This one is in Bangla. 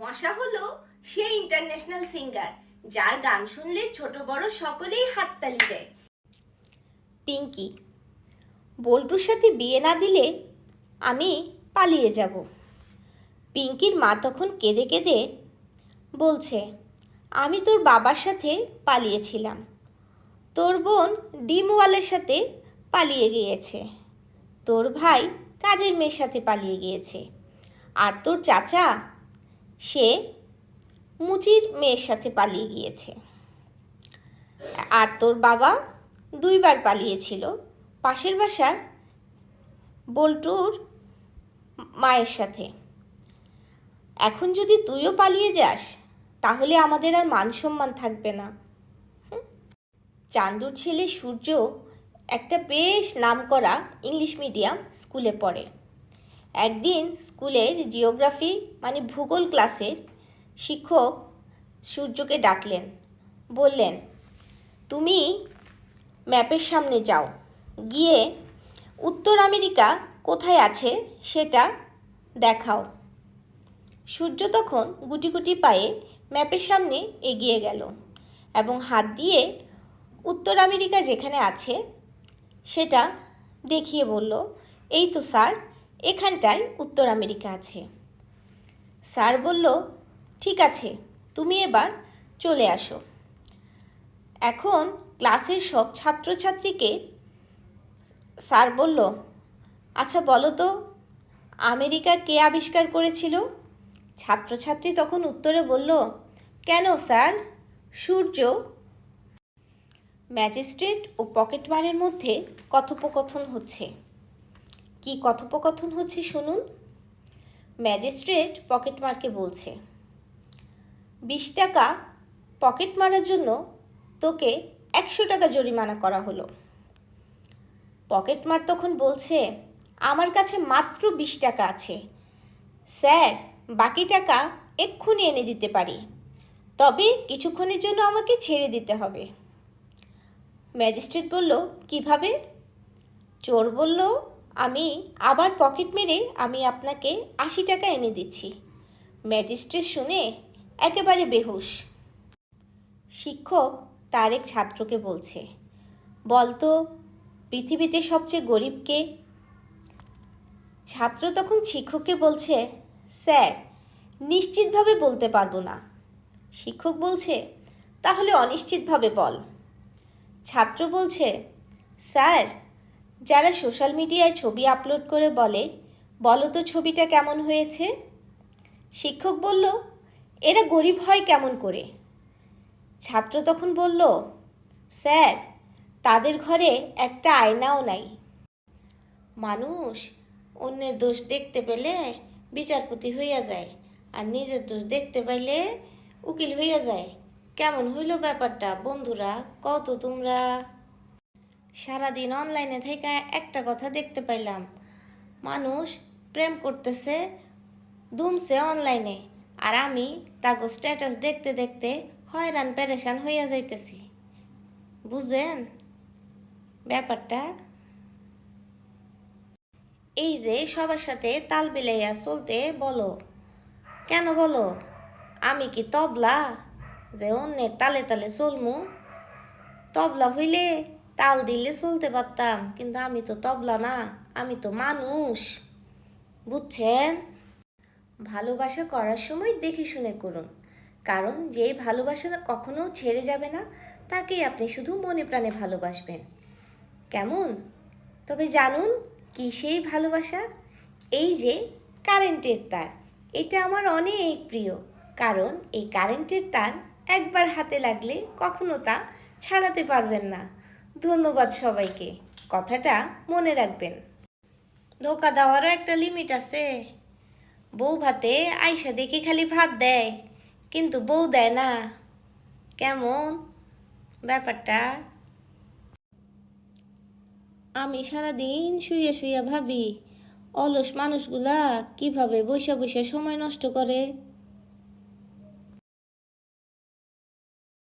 মশা হলো সে ইন্টারন্যাশনাল সিঙ্গার যার গান শুনলে ছোট বড় সকলেই হাততালি দেয়। পিঙ্কি, বল্টুর সাথে বিয়ে না দিলে আমি পালিয়ে যাব। পিঙ্কির মা তখন কেঁদে কেঁদে বলছে, আমি তোর বাবার সাথে পালিয়েছিলাম। তোর বোন ডিমওয়ালের সাথে পালিয়ে গিয়েছে। তোর ভাই কাজের মেয়ের সাথে পালিয়ে গিয়েছে। আর তোর চাচা সে মুচির মেয়ের সাথে পালিয়ে গিয়েছে। আর তোর বাবা দুইবার পালিয়েছিল। পাশের বাসার বল্টুর মায়ের সাথে। এখন যদি তুইও পালিয়ে যাস, তাহলে আমাদের আর মান সম্মান থাকবে না। চান্দুর ছেলে সূর্য একটা বেশ নামকরা ইংলিশ মিডিয়াম স্কুলে পড়ে। একদিন স্কুলের জিওগ্রাফি মানে ভূগোল ক্লাসের শিক্ষক সূর্যকে ডাকলেন, বললেন, তুমি ম্যাপের সামনে যাও। গিয়ে উত্তর আমেরিকা কোথায় আছে সেটা দেখাও। সূর্য তখন গুটি গুটি পায়ে ম্যাপের সামনে এগিয়ে গেল এবং হাত দিয়ে উত্তর আমেরিকা যেখানে আছে সেটা দেখিয়ে বলল, এই তো স্যার এখানটায় উত্তর আমেরিকা আছে। স্যার বলল, ঠিক আছে, তুমি এবার চলে আসো। এখন ক্লাসের সব ছাত্রছাত্রীকে স্যার বলল আচ্ছা বলো তো, আমেরিকা কে আবিষ্কার করেছিল? ছাত্রছাত্রী তখন উত্তরে বলল, কেন, স্যার? সূর্য, ম্যাজিস্ট্রেট ও পকেটমারের মধ্যে কথোপকথন হচ্ছে। কি কথোপকথন হচ্ছে শুনুন? ম্যাজিস্ট্রেট পকেটমারকে বলছে, বিশ টাকা পকেট মারার জন্য তোকে একশো টাকা জরিমানা করা হলো। পকেটমার তখন বলছে, আমার কাছে মাত্র বিশ টাকা আছে। স্যার, বাকি টাকা এক্ষুনি এনে দিতে পারি। তবে কিছুক্ষণের জন্য আমাকে ছেড়ে দিতে হবে। ম্যাজিস্ট্রেট বলল, কীভাবে? চোর বলল আবার পকেট মেরে আমি আপনাকে আশি টাকা এনে দিচ্ছি। ম্যাজিস্ট্রেট শুনে একেবারে বেহুশ। শিক্ষক তার এক ছাত্রকে বলছে, বলতো, পৃথিবীতে সবচেয়ে গরিবকে ছাত্র তখন শিক্ষককে বলছে, স্যার, নিশ্চিতভাবে বলতে পারব না। শিক্ষক বলছে, তাহলে অনিশ্চিতভাবে বল। ছাত্র বলছে, স্যার যারা সোশ্যাল মিডিয়ায় ছবি আপলোড করে বলে, বলো তো ছবিটা কেমন হয়েছে? শিক্ষক বলল, এরা গরিব হয় কেমন করে? ছাত্র তখন বলল, স্যার, তাদের ঘরে একটা আয়নাও নাই। মানুষ অন্যের দোষ দেখতে পেলে বিচারপতি হইয়া যায়, আর নিজের দোষ দেখতে পাইলে উকিল হইয়া যায়। কেমন হইল ব্যাপারটা, বন্ধুরা কত তোমরা। সারাদিন অনলাইনে থেকে একটা কথা দেখতে পাইলাম। মানুষ প্রেম করতেছে, দুমছে অনলাইনে আর আমি তাগো স্ট্যাটাস দেখতে দেখতে হয়রান, পেরেশান হইয়া যাইতেছি। বুঝলেন ব্যাপারটা? এই যে সবার সাথে তাল মিলাইয়া চলতে বলো। কেন বলো? আমি কি তবলা? যে অন্যের তালে তালে চলমু? তবলা হইলে তাল দিলে চলতে পারতাম, কিন্তু আমি তো তবলা না, আমি তো মানুষ। বুঝছেন? ভালোবাসা করার সময় দেখে শুনে করুন। কারণ যে ভালোবাসা কখনো ছেড়ে যাবে না, তাকেই আপনি শুধু মনে প্রাণে ভালোবাসবেন। কেমন? তবে জানুন কি সেই ভালোবাসা? এই যে কারেন্টের তার। এটা আমার অনেক প্রিয়। কারণ এই কারেন্টের তার একবার হাতে লাগলে কখনো তা ছাড়াতে পারবেন না। ধন্যবাদ সবাইকে। কথাটা মনে রাখবেন। ধোকা দেওয়ারও একটা লিমিট আছে। বউ ভাতে আইসা দেখে খালি ভাত দেয়, কিন্তু বউ দেয় না। কেমন? ব্যাপারটা? আমি সারাদিন শুয়ে শুয়ে ভাবি, অলস মানুষগুলা কীভাবে বৈশা বৈশা সময় নষ্ট করে?